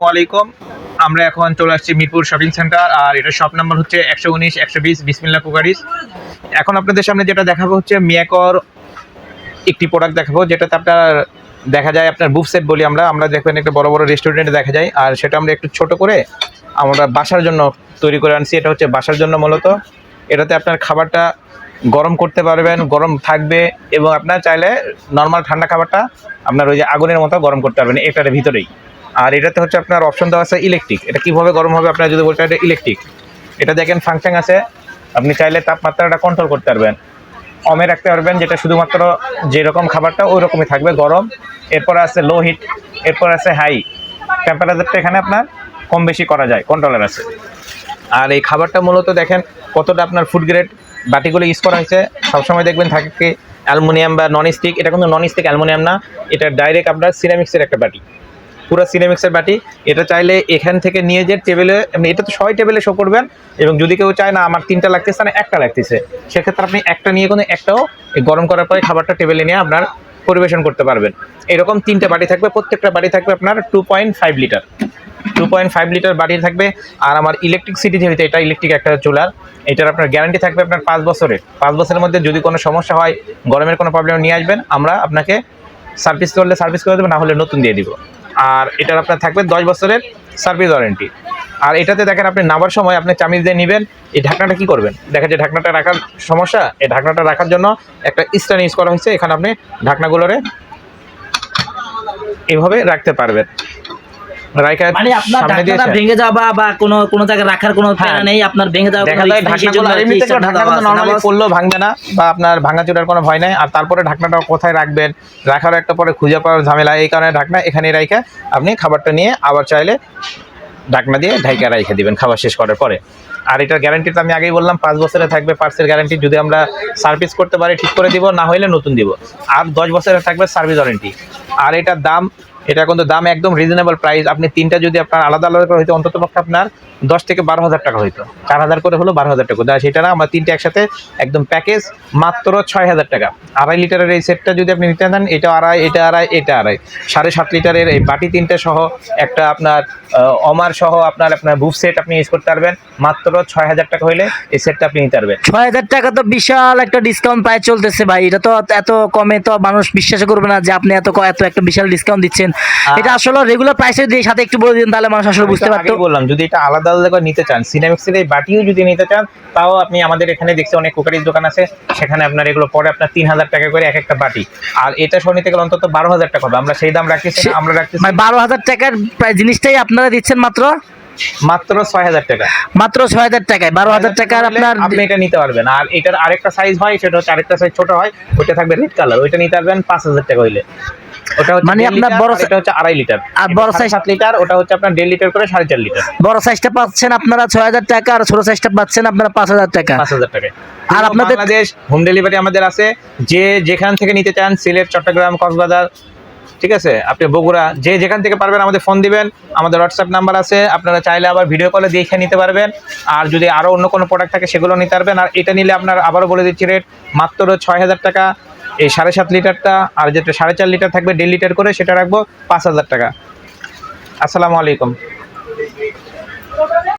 আলাইকুম আমরা এখন চলে আসছি মিরপুর শপিং সেন্টার আর এটা শপ নাম্বার হচ্ছে একশো উনিশ, একশো বিশ বিসমিল্লা কুকারিস এখন আপনাদের সামনে যেটা দেখাবো হচ্ছে মিয়াকর একটি প্রোডাক্ট দেখাবো, যেটাতে আপনার দেখা যায় আপনার বুফ সেট বলি আমরা। আমরা দেখবেন একটা বড় বড় রেস্টুরেন্টে দেখা যায়, আর সেটা আমরা একটু ছোট করে আমরা বাসার জন্য তৈরি করে আনছি। এটা হচ্ছে বাসার জন্য মূলত। এটাতে আপনার খাবারটা গরম করতে পারবেন, গরম থাকবে, এবং আপনার চাইলে নর্মাল ঠান্ডা খাবারটা আপনার ওই যে আগুনের মতো গরম করতে পারবেন, এটার ভিতরেই। আর এটাতে হচ্ছে আপনার অপশন দেওয়া আছে ইলেকট্রিক এটা কীভাবে গরম হবে আপনার যদি বলতে এটা ইলেকট্রিক এটা দেখেন ফাংশন আছে। আপনি চাইলে তাপমাত্রাটা কন্ট্রোল করতে পারবেন। অমে রাখতে পারবেন, যেটা শুধুমাত্র যেরকম খাবারটা ওই রকমই থাকবে গরম। এরপর আছে লো হিট এরপর আছে হাই টেম্পারেচারটা এখানে আপনার কম বেশি করা যায় কন্ট্রোলার আছে। আর এই খাবারটা মূলত দেখেন কতটা আপনার ফুড গ্রেড বাটিগুলো ইউজ করা হয়েছে। সবসময় দেখবেন থাকে অ্যালুমিনিয়াম বা নন স্টিক এটা কিন্তু নন স্টিক অ্যালুমিনিয়াম না, এটা ডাইরেক্ট আপনার সিরামিক্সের একটা বাটি। পুরো সিনেমিক্সের বাটি। এটা চাইলে এখান থেকে নিয়ে যে টেবিলে এটা তো ছয় টেবিলে শো করবেন, এবং যদি কেউ চায়, না, আমার তিনটা লাগতেছে না একটা লাগতেছে। সেক্ষেত্রে আপনি একটা নিয়ে কোনো একটাও গরম করার পরে খাবারটা টেবিলে নিয়ে আপনার পরিবেশন করতে পারবেন। এরকম তিনটে বাটি থাকবে, প্রত্যেকটা বাটি থাকবে আপনার two point five litre two point five litre বাটি থাকবে, আর আমার ইলেকট্রিসিটি যেহেতু, এটা ইলেকট্রিক একটা চুলার, এটার আপনার গ্যারান্টি থাকবে আপনার পাঁচ বছরের। পাঁচ বছরের মধ্যে যদি কোনো সমস্যা হয়, গরমের কোনো প্রবলেম নিয়ে আসবেন, আমরা আপনাকে সার্ভিস করলে সার্ভিস করে দেবো, না হলে নতুন দিয়ে দিব। আর এটার আপনার থাকবে দশ বছরের সার্ভিস ওয়ারেন্টি আর এটাতে দেখেন আপনি নামার সময় আপনি চামিচ দিয়ে নেবেন, এই ঢাকনাটা কি করবেন? দেখা যে ঢাকনাটা রাখার সমস্যা, এই ঢাকনাটা রাখার জন্য একটা স্ট্যান্ড ইউজ করা হয়েছে, এখানে আপনি ঢাকনাগুলোরে এভাবে রাখতে পারবেন। মানে আপনার ঢাকনাটা ভেঙে যাওয়া বা কোনো কোনো জায়গায় রাখার কোনো প্ল্যান নেই আপনার ভেঙে যাওয়া দেখা যায় risk নেই, সেই ঢাকনাগুলো আর এমনিতে তো stand ঢাকনা দেওয়া কিন্তু আছে। normally না, পড়লেও ভাঙবে না বা আপনার ভাঙা চুরার কোনো ভয় নাই। আর তারপরে ঢাকনাটা কোথায় রাখবেন? রাখার একটা পরে খুঁজে পাওয়ার ঝামেলা। এই কারণে ঢাকনা এখানে রাখে আপনি খাবারটা নিয়ে আবার চাইলে ঢাকনা দিয়ে ঢাইকা রেখে দিবেন খাবার শেষ করার পরে। আর এটার গ্যারান্টি তো আমি আগেই বললাম পাঁচ বছরে থাকবে পার্সের গ্যারান্টি যদি আমরা সার্ভিস করতে পারি ঠিক করে দিব না হলে নতুন দিব। আর দশ বছরে থাকবে সার্ভিস ওয়ারেন্টি আর এটার দাম এটা কিন্তু দাম একদম রিজনেবল প্রাইস আপনি তিনটা যদি আপনার আলাদা আলাদা করে হইতো, অন্তত পক্ষে আপনার দশ থেকে বারো হাজার টাকা হইতো। চার হাজার করে হলো বারো হাজার টাকা। সেটা না, আমরা তিনটে একসাথে একদম প্যাকেজ মাত্র ছয় হাজার টাকা। আড়াই লিটারের এই সেটটা যদি আপনি নিতে দেন এটা আড়াই এটা আড়াই এটা আড়াই। সাড়ে সাত লিটারের এই বাটি তিনটে সহ একটা আপনার অমার সহ আপনার আপনার বুফ সেট আপনি ইউজ করতে পারবেন। মাত্র ছয় হাজার টাকা হইলে এই সেটটা আপনি নিতে পারবেন। ছয় হাজার টাকা তো বিশাল একটা ডিসকাউন্ট প্রায় চলতেছে ভাই। এটা তো এত কমে তো মানুষ বিশ্বাস করবে না যে আপনি এত এত একটা বিশাল ডিসকাউন্ট দিচ্ছেন। এটা আসলে রেগুলার প্রাইসের দিয়ে সাথে একটু বলে দিন তাহলে মানুষ আসলে বুঝতে পারতো। বললাম যদি এটা আলাদা আলাদা করে নিতে চান সিনেমিক্সের এই বাটিও যদি নিতে চান তাও আপনি আমাদের এখানে দেখছি অনেক কুকারিজ দোকান আছে সেখানে আপনার এগুলো পরে আপনার তিন হাজার টাকা করে এক একটা বাটি। আর এটা সহ নিতে গেলে অন্তত বারো হাজার টাকা হবে। আমরা সেই দাম রাখতেছি আমরা রাখতেছি মানে বারো হাজার টাকার প্রায় জিনিসটাই আপনারা দিচ্ছেন মাত্র? মাত্র ছয় হাজার টাকা। মাত্র ছয় হাজার টাকায়। বারো হাজার টাকার আপনার আপনি এটা নিতে পারবেন। আর এটার আরেকটা সাইজ হয় সেটা হচ্ছে আরেকটা সাইজ ছোট হয় ওইটা থাকবে রেড কালার ওইটা নিতে পারবেন পাঁচ হাজার টাকা হইলে। ওটা মানে আপনার লিটার, বড় এটা হচ্ছে আড়াই লিটার। আর বড় size- সাত লিটার ওটা হচ্ছে আপনার দেড় লিটার করে সাড়ে চার লিটার। বড় সাইজটা পাচ্ছেন আপনারা ছয় হাজার টাকা আর ছোট সাইজটা পাচ্ছেন আপনারা পাঁচ হাজার টাকা। পাঁচ হাজার টাকায়। আর আর আপনাদের- বাংলাদেশ হোম ডেলিভারি আমাদের আছে। যে যেখান থেকে নিতে চান সিলেট চট্টগ্রাম কক্সবাজার ঠিক আছে? আপনি বগুড়া যে যেখান থেকে পারবেন আমাদের ফোন দিবেন। আমাদের হোয়াটসঅ্যাপ নাম্বার আছে। আপনারা চাইলে আবার ভিডিও কলে দেখে নিতে পারবেন। আর যদি আরও অন্য কোনো প্রোডাক্ট থাকে সেগুলো নিতে পারবেন। আর এটা নিলে আপনার আবারও বলে দিচ্ছি রেট মাত্র ছয় হাজার টাকা। এই সাড়ে সাত লিটারটা আর যেটা সাড়ে চার লিটার থাকবে দেড় লিটার করে সেটা রাখব পাঁচ হাজার টাকা। আসসালামু আলাইকুম।